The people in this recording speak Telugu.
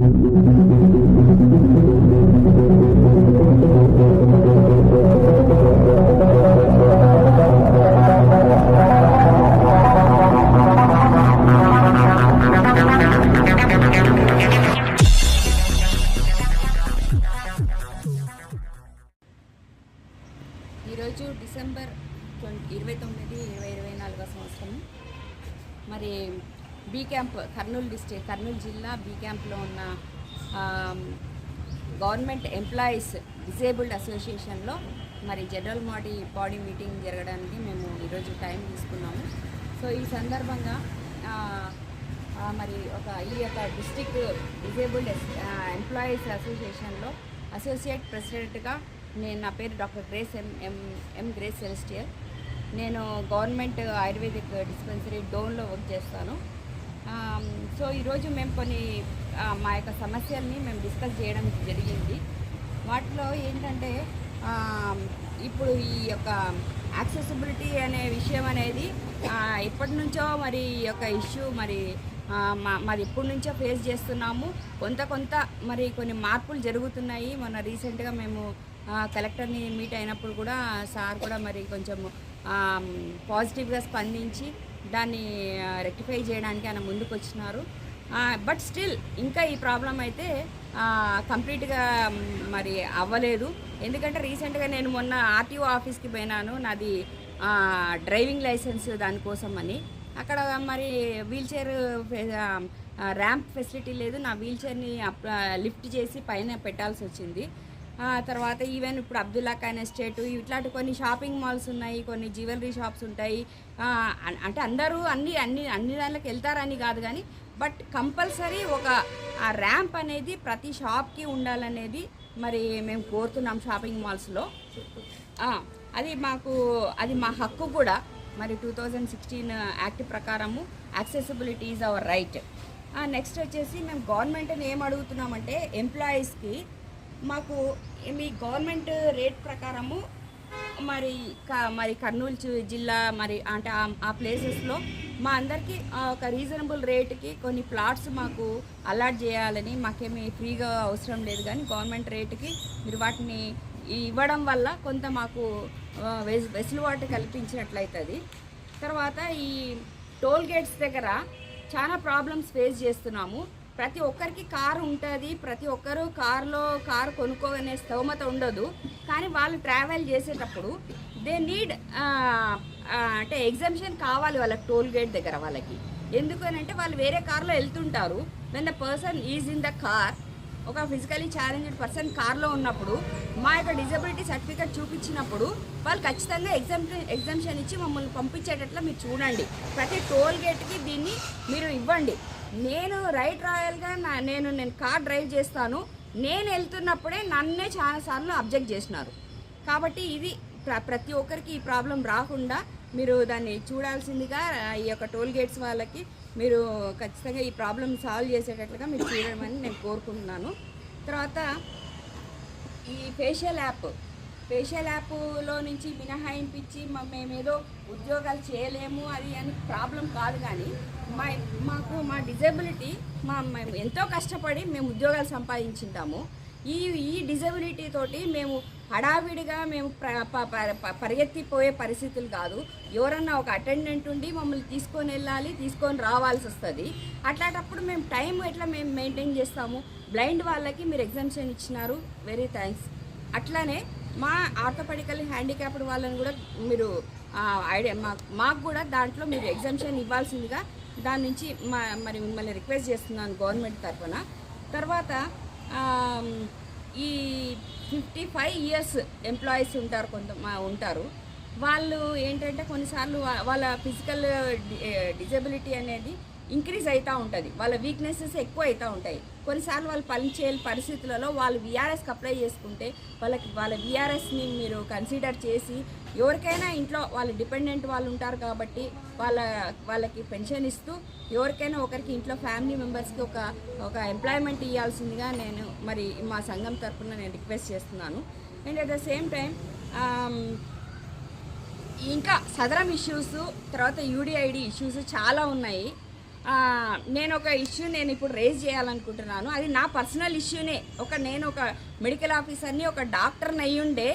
ఈరోజు డిసెంబర్ ట్వంటీ ఇరవై తొమ్మిది ఇరవై ఇరవై నాలుగో సంవత్సరం. మరి B camp Kurnool district Kurnool జిల్లా బీ క్యాంప్లో ఉన్న గవర్నమెంట్ ఎంప్లాయీస్ డిసేబుల్డ్ అసోసియేషన్లో మరి జనరల్ బాడీ బాడీ మీటింగ్ జరగడానికి మేము ఈరోజు టైం తీసుకున్నాము. సో ఈ సందర్భంగా మరి ఒక ఈ యొక్క డిస్టిక్ డిజేబుల్డ్ ఎంప్లాయీస్ అసోసియేషన్లో అసోసియేట్ ప్రెసిడెంట్గా నేను నా పేరు doctor Grace M M M Grace సెలెస్టియర్ నేను గవర్నమెంట్ ఆయుర్వేదిక్ డిస్పెన్సరీ డోన్లో వర్క్ చేస్తాను. సో ఈరోజు మేము కొన్ని మా యొక్క సమస్యల్ని మేము డిస్కస్ చేయడం జరిగింది. వాటిలో ఏంటంటే ఇప్పుడు ఈ యొక్క యాక్సెసిబిలిటీ అనే విషయం అనేది ఎప్పటి నుంచో మరి ఈ యొక్క ఇష్యూ మరి మా మాది ఎప్పటి నుంచో ఫేస్ చేస్తున్నాము. కొంత కొంత మరి కొన్ని మార్పులు జరుగుతున్నాయి. మొన్న రీసెంట్గా మేము కలెక్టర్ని మీట్ అయినప్పుడు కూడా సార్ కూడా మరి కొంచెం పాజిటివ్గా స్పందించి దాన్ని రెక్టిఫై చేయడానికి ఆయన ముందుకు వచ్చినారు బట్ స్టిల్ ఇంకా ఈ ప్రాబ్లం అయితే కంప్లీట్గా మరి అవ్వలేదు. ఎందుకంటే రీసెంట్గా నేను మొన్న ఆర్టీఓ ఆఫీస్కి పోయినాను. నాది డ్రైవింగ్ లైసెన్స్ దానికోసం అని అక్కడ మరి వీల్ చైర్ ర్యాంప్ ఫెసిలిటీ లేదు. నా వీల్ చైర్ని లిఫ్ట్ చేసి పైన పెట్టాల్సి వచ్చింది తర్వాత ఈవెన్ ఇప్పుడు అబ్దుల్లా ఖాన్ ఎస్టేట్ ఇట్లాంటి కొన్ని షాపింగ్ మాల్స్ ఉన్నాయి కొన్ని జ్యువెలరీ షాప్స్ ఉంటాయి. అన్- అంటే అందరూ అన్ని అన్ని అన్ని దానిలోకి వెళ్తారని కాదు కానీ బట్ కంపల్సరీ ఒక ఆ ర్యాంప్ అనేది ప్రతి షాప్కి ఉండాలనేది మరి మేము కోరుతున్నాం షాపింగ్ మాల్స్లో అది మాకు అది మా హక్కు కూడా. మరి టూ థౌజండ్ సిక్స్టీన్ యాక్ట్ ప్రకారము accessibility is our right next వచ్చేసి మేము గవర్నమెంట్ని ఏం అడుగుతున్నామంటే ఎంప్లాయీస్కి మాకు మీ గవర్నమెంట్ రేట్ ప్రకారము మరి క- మరి కర్నూలు జిల్లా మరి అంటే ఆ- ప్లేసెస్లో మా అందరికీ ఒక రీజనబుల్ రేట్కి కొన్ని ప్లాట్స్ మాకు అలాట్ చేయాలని మాకేమీ ఫ్రీగా అవసరం లేదు కానీ గవర్నమెంట్ రేటుకి మీరు వాటిని ఇవ్వడం వల్ల కొంత మాకు వెస్- వెసులుబాటు కల్పించినట్లయితుంది. తర్వాత ఈ టోల్ గేట్స్ దగ్గర చాలా ప్రాబ్లమ్స్ ఫేస్ చేస్తున్నాము. ప్రతి ఒక్కరికి కారు ఉంటుంది ప్రతి ఒక్కరు కారులో కారు కొనుక్కోనే స్తోమత ఉండదు. కానీ వాళ్ళు ట్రావెల్ చేసేటప్పుడు దే నీడ్ అంటే ఎగ్జామ్షన్ కావాలి వాళ్ళకి టోల్ గేట్ దగ్గర వాళ్ళకి. ఎందుకనంటే వాళ్ళు వేరే కార్లో వెళ్తుంటారు. When the person is in the car ఒక ఫిజికలీ ఛాలెంజ్డ్ పర్సన్ కార్లో ఉన్నప్పుడు మా యొక్క డిజబిలిటీ సర్టిఫికేట్ చూపించినప్పుడు వాళ్ళు ఖచ్చితంగా ఎగ్జామ్ ఎగ్జామ్షన్ ఇచ్చి మమ్మల్ని పంపించేటట్లు మీరు చూడండి. ప్రతి టోల్ గేట్కి దీన్ని మీరు ఇవ్వండి. నేను రైట్ రాయల్గా నా నేను నేను కార్ డ్రైవ్ చేస్తాను. నేను వెళ్తున్నప్పుడే నన్నే చాలాసార్లు అబ్జెక్ట్ చేసినారు. కాబట్టి ఇది ప్ర- ప్రతి ఒక్కరికి ఈ ప్రాబ్లం రాకుండా మీరు దాన్ని చూడాల్సిందిగా ఈ యొక్క టోల్ గేట్స్ వాళ్ళకి మీరు ఖచ్చితంగా ఈ ప్రాబ్లం సాల్వ్ చేసేటట్లుగా మీరు చూడమని నేను కోరుకుంటున్నాను. తర్వాత ఈ ఫేషియల్ యాప్ ఫేషియల్ యాప్లో నుంచి మినహాయింపించి మేమేదో ఉద్యోగాలు చేయలేము అది అని ప్రాబ్లం కాదు కానీ మా మాకు మా డిజబిలిటీ మా మేము ఎంతో కష్టపడి మేము ఉద్యోగాలు సంపాదించుంటాము. ఈ ఈ డిజబిలిటీ తోటి మేము హడావిడిగా మేము ప- ప- ప- పరిగెత్తిపోయే పరిస్థితులు కాదు. ఎవరన్నా ఒక అటెండెంట్ ఉండి మమ్మల్ని తీసుకొని వెళ్ళాలి తీసుకొని రావాల్సి వస్తుంది. అట్లాంటప్పుడు మేము టైం ఎట్లా మేము మెయింటైన్ చేస్తాము? బ్లైండ్ వాళ్ళకి మీరు ఎగ్జామ్షన్ ఇచ్చినారు. వెరీ థ్యాంక్స్ అట్లానే మా ఆర్థోపెడికల్ హ్యాండిక్యాప్డ్ వాళ్ళని కూడా మీరు ఐడియా మాకు కూడా దాంట్లో మీరు ఎగ్జామ్షన్ ఇవ్వాల్సిందిగా దాని నుంచి మా మరి మిమ్మల్ని రిక్వెస్ట్ చేస్తున్నాను గవర్నమెంట్ తరఫున. తర్వాత ఈ ఫిఫ్టీ ఫైవ్ ఇయర్స్ ఎంప్లాయీస్ ఉంటారు కొంత ఉంటారు. వాళ్ళు ఏంటంటే కొన్నిసార్లు వాళ్ళ ఫిజికల్ డిజబిలిటీ అనేది ఇంక్రీజ్ అవుతూ ఉంటుంది. వాళ్ళ వీక్నెసెస్ ఎక్కువ అవుతూ ఉంటాయి. కొన్నిసార్లు వాళ్ళు పనిచేయని పరిస్థితులలో వాళ్ళు విఆర్ఎస్కి అప్లై చేసుకుంటే వాళ్ళకి వాళ్ళ విఆర్ఎస్ని మీరు కన్సిడర్ చేసి ఎవరికైనా ఇంట్లో వాళ్ళ డిపెండెంట్ వాళ్ళు ఉంటారు కాబట్టి వాళ్ళ వాళ్ళకి పెన్షన్ ఇస్తూ ఎవరికైనా ఒకరికి ఇంట్లో ఫ్యామిలీ మెంబర్స్కి ఒక ఒక ఎంప్లాయ్మెంట్ ఇవ్వాల్సిందిగా నేను మరి మా సంఘం తరఫున నేను రిక్వెస్ట్ చేస్తున్నాను. And at the same time ఇంకా సదరం ఇష్యూస్ తర్వాత యూడిఐడి ఇష్యూస్ చాలా ఉన్నాయి. నేను ఒక ఇష్యూ నేను ఇప్పుడు రేజ్ చేయాలనుకుంటున్నాను. అది నా పర్సనల్ ఇష్యూనే ఒక నేను ఒక మెడికల్ ఆఫీసర్ని ఒక డాక్టర్ని అయ్యుండే